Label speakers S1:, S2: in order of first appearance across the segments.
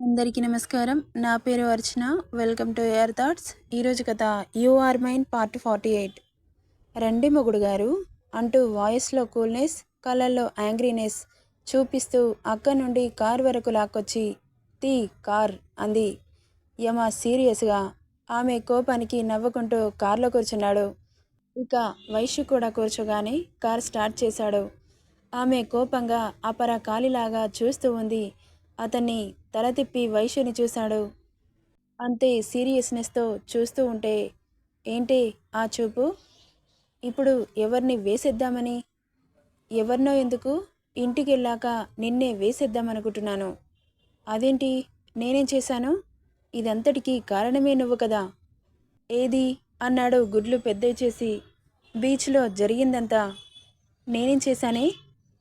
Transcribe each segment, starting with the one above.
S1: అందరికీ నమస్కారం. నా పేరు Archana. Welcome to air thoughts. ఈరోజు కథ you are mine part forty eight. రండి మొగుడు గారు. అంటూ వాయిస్లో కూల్నెస్ కళ్ళల్లో యాంగ్రీనెస్ చూపిస్తూ అక్క నుండి కార్ వరకు లాక్కొచ్చి తీ కార్ అంది. యమ సీరియస్గా ఆమె కోపానికి నవ్వుకుంటూ కారులో కూర్చున్నాడు. ఇక వైశ్య కూడా కూర్చోగానే కార్ స్టార్ట్ చేశాడు. ఆమె కోపంగా అపర కాలిలాగా చూస్తూ ఉంది. అతన్ని తల తిప్పి వైశ్యని చూశాడు. అంతే సీరియస్నెస్తో చూస్తూ ఉంటే ఏంటి ఆ చూపు? ఇప్పుడు ఎవరిని వేసేద్దామని? ఎవరినో ఎందుకు? ఇంటికి వెళ్ళాక నిన్నే వేసేద్దామనుకుంటున్నాను. అదేంటి? నేనేం చేశాను? ఇదంతటికీ కారణమే నువ్వు కదా? ఏది? అన్నాడు గుడ్లు పెద్దవి చేసి. బీచ్లో జరిగిందంతా. నేనేం చేశానే?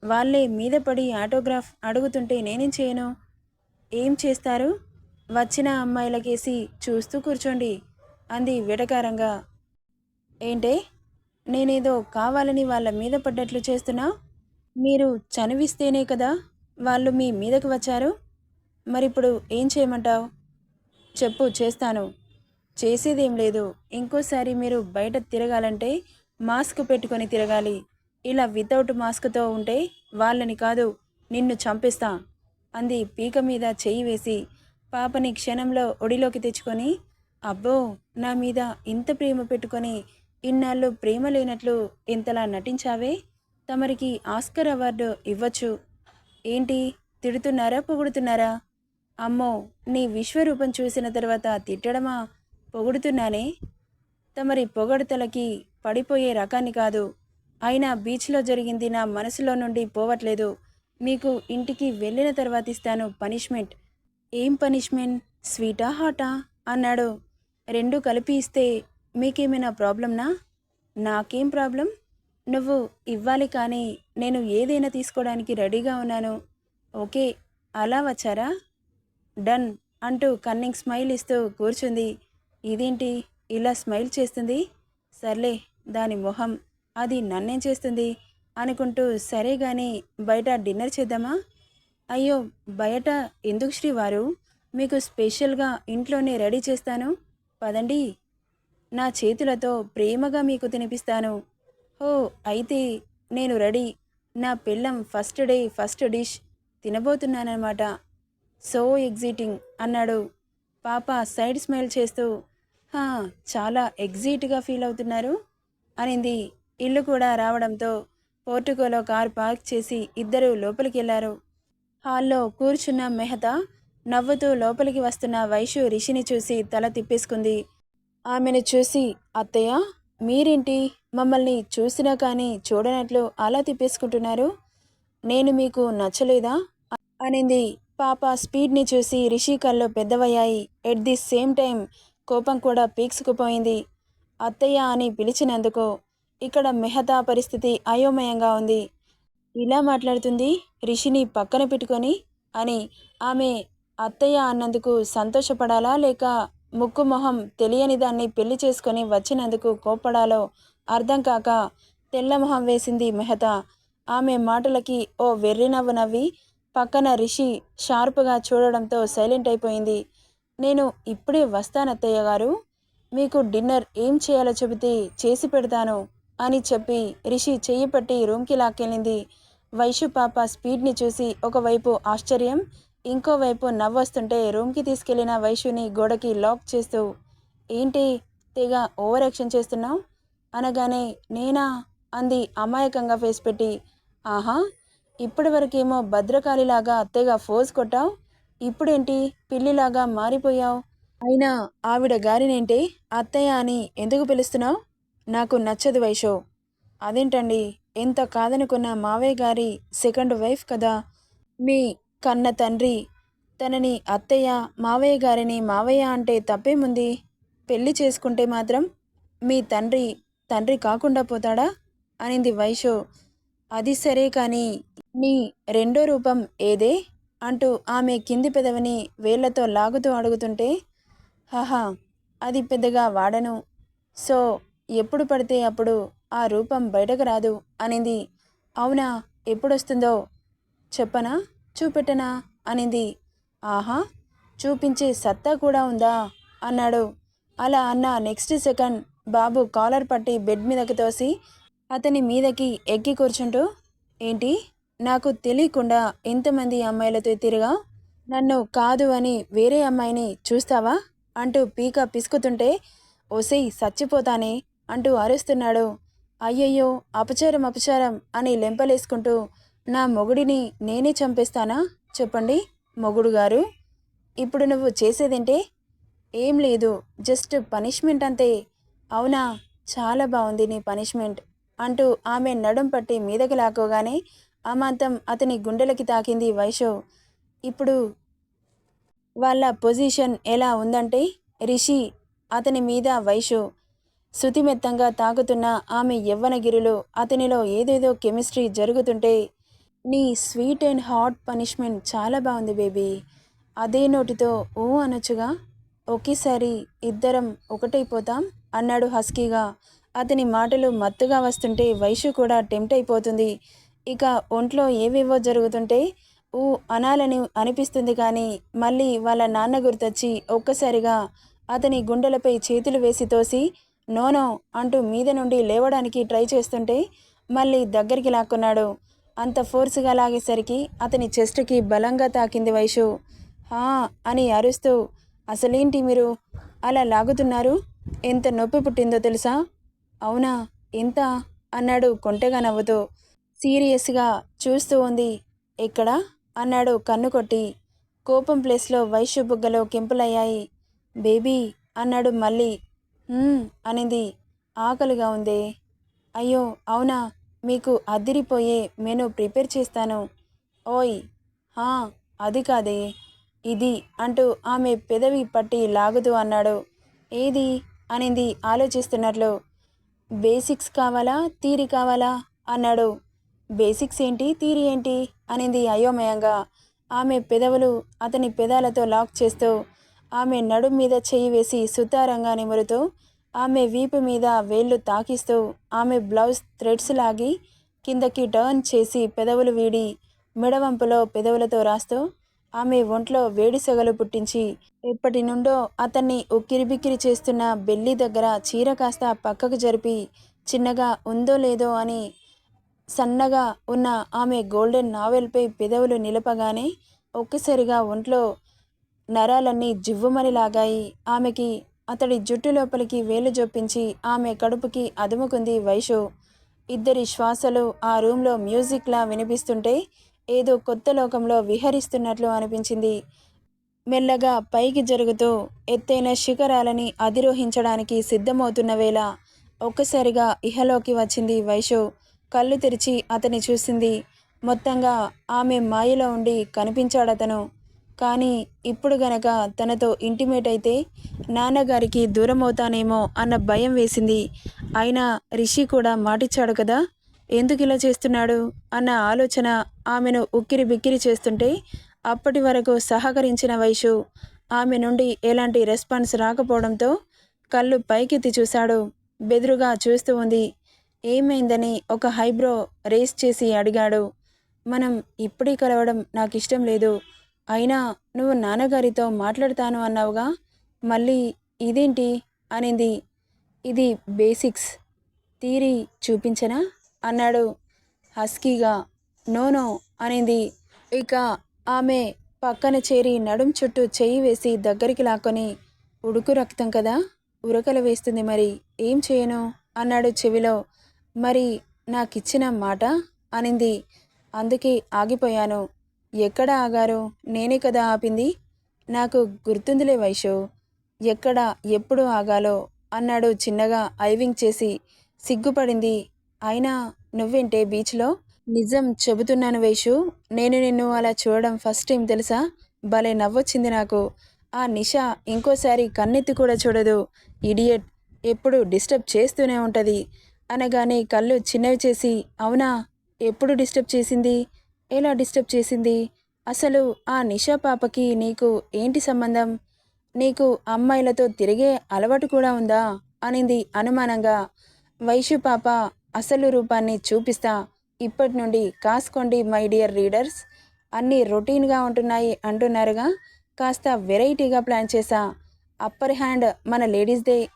S1: వాళ్ళే మీద పడి ఆటోగ్రాఫ్ అడుగుతుంటే నేనేం చేయను? ఏం చేస్తారు? వచ్చిన అమ్మాయిలకేసి చూస్తూ కూర్చోండి అంది వెటకారంగా. ఏంటే? నేనేదో కావాలని వాళ్ళ మీద పడ్డట్లు చేస్తున్నా? మీరు చనివిస్తేనే కదా వాళ్ళు మీ మీదకు వచ్చారు? మరిప్పుడు ఏం చేయమంటావు? చెప్పు చేస్తాను. చేసేదేం లేదు. ఇంకోసారి మీరు బయట తిరగాలంటే మాస్క్ పెట్టుకొని తిరగాలి. ఇలా వితౌట్ మాస్క్తో ఉంటే వాళ్ళని కాదు నిన్ను చంపిస్తా. అంది పీక మీద చెయ్యి వేసి. పాపని క్షణంలో ఒడిలోకి తెచ్చుకొని అబ్బో నా మీద ఇంత ప్రేమ పెట్టుకొని ఇన్నాళ్ళు ప్రేమ లేనట్లు ఇంతలా నటించావే? తమరికి ఆస్కర్ అవార్డు ఇవ్వచ్చు. ఏంటి తిడుతున్నారా పొగుడుతున్నారా? అమ్మో నీ విశ్వరూపం చూసిన తర్వాత తిట్టడమా? పొగుడుతున్నానే? తమరి పొగడుతలకి పడిపోయే రకాన్ని కాదు. అయినా బీచ్లో జరిగింది నా మనసులో నుండి పోవట్లేదు. మీకు ఇంటికి వెళ్ళిన తర్వాత ఇస్తాను పనిష్మెంట్. ఏం పనిష్మెంట్? స్వీటా హాటా? అన్నాడు. రెండు కలిపి ఇస్తే మీకేమైనా ప్రాబ్లంనా నాకేం ప్రాబ్లం? నువ్వు ఇవ్వాలి కానీ నేను ఏదైనా తీసుకోవడానికి రెడీగా ఉన్నాను. ఓకే అలా వచ్చారా? డన్ అంటూ కన్నింగ్ స్మైల్ ఇస్తూ కూర్చుంది. ఇదేంటి? ఇలా స్మైల్ చేస్తుంది? సర్లే దాని మొహం. అది నన్నేం చేస్తుంది? అనుకుంటూ సరే గాని బయట డిన్నర్ చేద్దామా? అయ్యో బయట ఎందుకు శ్రీవారు? మీకు స్పెషల్గా ఇంట్లోనే రెడీ చేస్తాను. పదండి. నా చేతులతో ప్రేమగా మీకు తినిపిస్తాను. ఓ అయితే నేను రెడీ. నా పిల్లం ఫస్ట్ డే ఫస్ట్ డిష్ తినబోతున్నానన్నమాట. సో ఎగ్జైటింగ్ అన్నాడు. పాప సైడ్ స్మైల్ చేస్తూ "హా, చాలా ఎగ్జైట్గా ఫీల్ అవుతున్నారు? అనింది. ఇల్లు కూడా రావడంతో పోర్టుకోలో కారు పార్క్ చేసి ఇద్దరు లోపలికి వెళ్ళారు హాల్లో కూర్చున్న మెహతా నవ్వుతూ లోపలికి వస్తున్న వైషు రిషిని చూసి తల తిప్పేసుకుంది. ఆమెను చూసి అత్తయ్య మీరేంటి? మమ్మల్ని చూసినా కానీ చూడనట్లు అలా తిప్పేసుకుంటున్నారు. నేను మీకు నచ్చలేదా? అనింది. పాప స్పీడ్ని చూసి రిషి కళ్ళు పెద్దవయ్యాయి. ఎట్ ది సేమ్ టైం కోపం కూడా పీక్సుకుపోయింది. అత్తయ్య అని పిలిచినందుకు ఇక్కడ మెహతా పరిస్థితి అయోమయంగా ఉంది. ఇలా మాట్లాడుతుంది రిషిని పక్కన పెట్టుకొని అని ఆమె అత్తయ్య అన్నందుకు సంతోషపడాలా లేక ముక్కు మొహం తెలియని దాన్ని పెళ్ళి చేసుకొని వచ్చినందుకు కోప్పడాలో అర్థం కాక తెల్ల మొహం వేసింది మెహతా. ఆమె మాటలకి ఓ వెర్రి నవ్వు నవ్వి పక్కన రిషి షార్ప్గా చూడడంతో సైలెంట్ అయిపోయింది. నేను ఇప్పుడే వస్తానత్తయ్య గారు మీకు డిన్నర్ ఏం చేయాలో చెబితే చేసి పెడతాను అని చెప్పి రిషి చెయ్యి పట్టి రూమ్కి లాక్కెళ్ళింది. వైషు పాప స్పీడ్ని చూసి ఒకవైపు ఆశ్చర్యం ఇంకోవైపు నవ్వొస్తుంటే రూమ్కి తీసుకెళ్ళిన వైషుని గోడకి లాక్ చేస్తూ ఏంటి తెగ ఓవర్ యాక్షన్ చేస్తున్నావు? అనగానే నేనా? అంది అమాయకంగా ఫేస్ పెట్టి. ఆహా ఇప్పటి వరకేమో భద్రకాళిలాగా తెగ ఫోజ్ కొట్టావు? ఇప్పుడేంటి పిల్లిలాగా మారిపోయావు? అయినా ఆవిడ గారినేంటి అత్తయ్య అని ఎందుకు పిలుస్తున్నావు? నాకు నచ్చదు వైషో. అదేంటండి? ఎంత కాదనుకున్న మావయ్య గారి సెకండ్ వైఫ్ కదా. మీ కన్న తండ్రి తనని అత్తయ్య మావయ్య గారిని మావయ్య అంటే తప్పేముంది? పెళ్ళి చేసుకుంటే మాత్రం మీ తండ్రి తండ్రి కాకుండా పోతాడా? అనింది వైషో. అది సరే కానీ నీ రెండో రూపం ఏదే? అంటూ ఆమె కింది పెదవిని వేళ్ళతో లాగుతూ అడుగుతుంటే హహా అది పెద్దగా వాడను. సో ఎప్పుడు పడితే అప్పుడు ఆ రూపం బయటకు రాదు అనింది. అవునా ఎప్పుడొస్తుందో చెప్పనా చూపెట్టనా అనింది. ఆహా చూపించే సత్తా కూడా ఉందా అన్నాడు. అలా అన్న నెక్స్ట్ సెకండ్ బాబు కాలర్ పట్టి బెడ్ మీదకి తోసి అతని మీదకి ఎక్కి కూర్చుంటూ ఏంటి నాకు తెలియకుండా ఎంతమంది అమ్మాయిలతో తిరిగా? నన్ను కాదు అని వేరే అమ్మాయిని చూస్తావా? అంటూ పీక పిసుకుతుంటే ఒసై చచ్చిపోతానే అంటూ ఆరేస్తున్నాడు. అయ్యయ్యో అపచారం అపచారం అని లెంపలేసుకుంటూ నా మొగుడిని నేనే చంపేస్తానా? చెప్పండి మొగుడు గారు ఇప్పుడు నువ్వు చేసేదేంటే? ఏం లేదు జస్ట్ పనిష్మెంట్ అంతే. అవునా చాలా బాగుంది నీ పనిష్మెంట్ అంటూ ఆమె నడుం పట్టి మీదకి లాక్కోగానే అమాంతం అతని గుండెలకి తాకింది వైషవ్ ఇప్పుడు వాళ్ళ పొజిషన్ ఎలా ఉందంటే రిషి అతని మీద వైషు శృతిమెత్తంగా తాకుతున్న ఆమె యవ్వనగిరిలో అతనిలో ఏదేదో కెమిస్ట్రీ జరుగుతుంటే నీ స్వీట్ అండ్ హాట్ పనిష్మెంట్ చాలా బాగుంది బేబీ. అదే నోటితో ఊ అనొచ్చుగా? ఒకేసారి ఇద్దరం ఒకటైపోతాం అన్నాడు హస్కీగా. అతని మాటలు మత్తుగా వస్తుంటే వైషు కూడా టెంప్ట్ అయిపోతుంది. ఇక ఒంట్లో ఏవేవో జరుగుతుంటే ఊ అనాలని అనిపిస్తుంది కానీ మళ్ళీ వాళ్ళ నాన్న గుర్తొచ్చి ఒక్కసారిగా అతని గుండెలపై చేతులు వేసి తోసి నోనో అంటూ మీద నుండి లేవడానికి ట్రై చేస్తుంటే మళ్ళీ దగ్గరికి లాక్కున్నాడు. అంత ఫోర్స్గా లాగేసరికి అతని చెస్ట్కి బలంగా తాకింది వైషు. హా అని అరుస్తూ అసలేంటి మీరు? అలా లాగుతున్నారు? ఎంత నొప్పి పుట్టిందో తెలుసా? అవునా? ఎంత? అన్నాడు కొంటెగా నవ్వుతూ. సీరియస్గా చూస్తూ ఉంది. ఎక్కడ? అన్నాడు కన్ను కొట్టి. కోపం ప్లేస్లో వైశ్య బుగ్గలో కెంపులయ్యాయి. బేబీ అన్నాడు మళ్ళీ. అనింది. ఆకలిగా ఉందే. అయ్యో అవునా? మీకు అద్దిరిపోయే మెను ప్రిపేర్ చేస్తాను. ఓయ్ హా అది కాదే. ఇది అంటూ ఆమె పెదవి పట్టి లాగుతూ అన్నాడు. ఏది? అనింది ఆలోచిస్తున్నట్లు. బేసిక్స్ కావాలా? తీరి కావాలా? అన్నాడు. బేసిక్స్ ఏంటి? తీరి ఏంటి? అనింది అయోమయంగా. ఆమె పెదవులు అతని పెదాలతో లాక్ చేస్తూ ఆమె నడుం మీద చేయి వేసి సుతారంగా నిమురుతూ ఆమె వీపు మీద వేళ్ళు తాకిస్తూ ఆమె బ్లౌజ్ థ్రెడ్స్ లాగి కిందకి టర్న్ చేసి పెదవులు వీడి మెడవంపులో పెదవులతో రాస్తూ ఆమె ఒంట్లో వేడి సెగలు పుట్టించి ఎప్పటి నుండో అతన్ని ఉక్కిరిబిక్కిరి చేస్తున్న బెల్లి దగ్గర చీర కాస్త పక్కకు జరిపి చిన్నగా ఉందో లేదో అని సన్నగా ఉన్న ఆమె గోల్డెన్ నావెల్పై పెదవులు నిలపగానే ఒక్కసారిగా ఒంట్లో నరాలన్నీ జివ్వుమని లాగాయి ఆమెకి అతడి జుట్టు లోపలికి వేలు జొప్పించి ఆమె కడుపుకి అదుముకుంది వైషు. ఇద్దరి శ్వాసలు ఆ రూమ్లో మ్యూజిక్లా వినిపిస్తుంటే ఏదో కొత్త లోకంలో విహరిస్తున్నట్లు అనిపించింది. మెల్లగా పైకి జరుగుతూ ఎత్తైన శిఖరాలని అధిరోహించడానికి సిద్ధమవుతున్న వేళ ఒక్కసారిగా ఇహలోకి వచ్చింది వైషు. కళ్ళు తెరిచి అతని చూసింది. మొత్తంగా ఆమె మాయలో ఉండి కనిపించాడతను. కానీ ఇప్పుడు గనక తనతో ఇంటిమేట్ అయితే నాన్నగారికి దూరం అవుతానేమో అన్న భయం వేసింది. అయినా రిషి కూడా మాటిచ్చాడు కదా? ఎందుకు ఇలా చేస్తున్నాడు? అన్న ఆలోచన ఆమెను ఉక్కిరి బిక్కిరి చేస్తుంటే అప్పటి వరకు సహకరించిన వయసు ఆమె నుండి ఎలాంటి రెస్పాన్స్ రాకపోవడంతో కళ్ళు పైకెత్తి చూశాడు. బెదురుగా చూస్తూ ఉంది. ఏమైందని ఒక హైబ్రో రేస్ చేసి అడిగాడు. మనం ఇప్పుడే కలవడం నాకు ఇష్టం లేదు. అయినా నువ్వు నాన్నగారితో మాట్లాడతాను అన్నావుగా? మళ్ళీ ఇదేంటి? అనింది. ఇది బేసిక్స్. తీరి చూపించనా? అన్నాడు హస్కీగా. నోనో అనింది. ఇక ఆమె పక్కన చేరి నడుం చుట్టూ చెయ్యి వేసి దగ్గరికి లాక్కొని ఉడుకు రక్తం కదా? ఉరకలు వేస్తుంది మరి. ఏం చేయను? అన్నాడు చెవిలో. మరి నాకిచ్చిన మాట? అనింది. అందుకే ఆగిపోయాను. ఎక్కడ ఆగారు నేనే కదా ఆపింది? నాకు గుర్తుందిలే వైషు ఎక్కడ ఎప్పుడు ఆగాలో అన్నాడు చిన్నగా ఐవింగ్ చేసి సిగ్గుపడింది. అయినా నువ్వేంటే బీచ్లో? నిజం చెబుతున్నాను వైషు నేను నిన్ను అలా చూడడం ఫస్ట్ టైం తెలుసా? భలే నవ్వొచ్చింది నాకు. ఆ నిష ఇంకోసారి కన్నెత్తి కూడా చూడదు. ఇడియట్ ఎప్పుడు డిస్టర్బ్ చేస్తూనే ఉంటుంది. అనగానే కళ్ళు చిన్నవి చేసి అవునా? ఎప్పుడు డిస్టర్బ్ చేసింది? ఎలా డిస్టర్బ్ చేసింది? అసలు ఆ నిషా పాపకి నీకు ఏంటి సంబంధం? నీకు అమ్మాయిలతో తిరిగే అలవాటు కూడా ఉందా? అనింది అనుమానంగా. వైశ్య పాప అసలు రూపాన్ని చూపిస్తా. ఇప్పటి నుండి కాసుకోండి మై డియర్ రీడర్స్. అన్నీ రొటీన్గా ఉంటున్నాయి అంటున్నారుగా. కాస్త వెరైటీగా ప్లాన్ చేసా. అప్పర్ హ్యాండ్ మన లేడీస్దే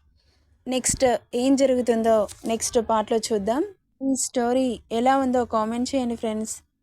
S1: నెక్స్ట్ ఏం జరుగుతుందో నెక్స్ట్ పార్ట్లో చూద్దాం. ఈ స్టోరీ ఎలా ఉందో కామెంట్ చేయండి friends.